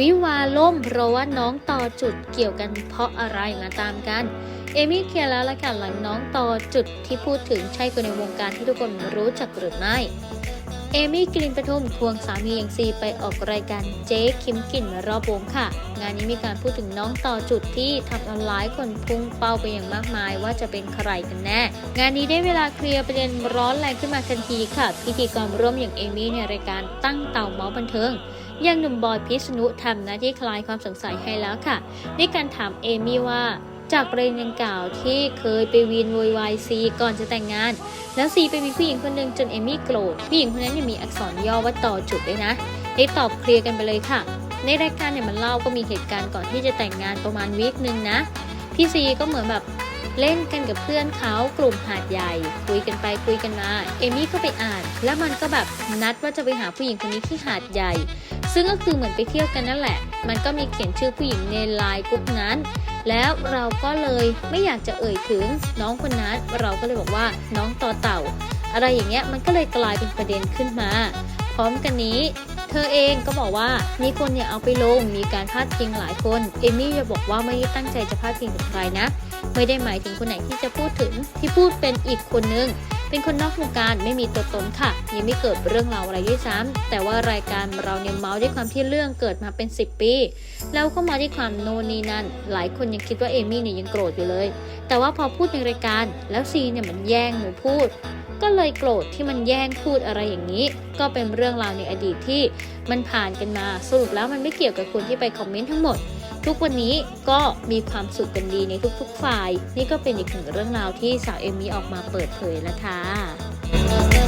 วิวาล่มเพราะว่าน้องต่อจุดเกี่ยวกันเพราะอะไรมาตามกัน เอมี่เคลียร์แล้วละค่ะหลังน้องต่อจุดที่พูดถึงใช่คนในวงการที่ทุกคนรู้จักหรือไม่เอมี่กลินประทุมควงสามีอย่างซีไปออกรายการเจ๊คิมกลิ่นรอบวงค่ะ งานนี้มีการพูดถึงน้องต่อจุดที่ทำเอาหลายคนพุ่งเป้าไปอย่างมากมายว่าจะเป็นใครกันแน่ งานนี้ได้เวลาเคลียร์ประเด็นร้อนแรงขึ้นมาทันทีค่ะ พิธีกรร่วมอย่างเอมี่ในรายการตั้งเต่าเมาส์บันเทิง ยังหนุ่มบอยพิษณุทำหน้าที่คลายความสงสัยให้แล้วค่ะด้วยการถามเอมี่ว่าจากประเด็นดังกล่าวที่เคยไปวีนโวยวายซีก่อนจะแต่งงาน แล้วซีไปมีผู้หญิงคนหนึ่งจนเอมี่โกรธผู้หญิงคนนั้นยังมีอักษรย่อว่าต่อจุดด้วยนะได้ตอบเคลียร์กันไปเลยค่ะ ในรายการเนี่ยมันเล่าก็มีเหตุการณ์ก่อนที่จะแต่งงานประมาณวีคหนึ่งนะพี่ซีก็เหมือนแบบ เล่นกันกับเพื่อนเขากลุ่มหาดใหญ่ คุยกันไปคุยกันมา เอมี่ก็ไปอ่าน แล้วมันก็แบบนัดว่าจะไปหาผู้หญิงคนนี้ที่หาดใหญ่ ซึ่งก็คือเหมือนไปเที่ยวกันนั่นแหละ มันก็มีเขียนชื่อผู้หญิงในไลน์กลุ่มนั้น แล้วเราก็เลยไม่อยากจะเอ่ยถึงน้องคนนั้น เราก็เลยบอกว่าน้องต่อเต่า อะไรอย่างเงี้ยมันก็เลยกลายเป็นประเด็นขึ้นมา พร้อมกันนี้ เธอเองก็บอกว่ามีคนเนี่ยเอาไปลงมีการพาดพิงหลายคน เอมี่จะบอกว่าไม่ได้ตั้งใจจะพาดพิงถึงใครนะ ไม่ได้หมายถึงคนไหนที่จะพูดถึงที่พูดเป็นอีกคนนึงเป็นคนนอกวงการไม่มีตัวตนค่ะ ยังไม่เกิดเรื่องราวอะไรด้วยซ้ำแต่ว่ารายการเราเนี่ยเมาส์ด้วยความที่เรื่องเกิดมาเป็น 10 ปี แล้วก็มาด้วยความโนนนีนั่นหลายคนยังคิดว่าเอมี่เนี่ยยังโกรธอยู่เลย แต่ว่าพอพูดในรายการแล้วซีเนี่ยมันแย่งหนูพูด ก็เลยโกรธที่มันแย่งพูดอะไรอย่างนี้ ก็เป็นเรื่องราวในอดีตที่มันผ่านกันมาสรุปแล้วมันไม่เกี่ยวกับคนที่ไปคอมเมนต์ทั้งหมด ทุกวันนี้ก็มีความสุขกันดีในทุกๆฝ่าย นี่ก็เป็นอีกหนึ่งเรื่องราวที่สาวเอมมี่ออกมาเปิดเผยแล้วค่ะ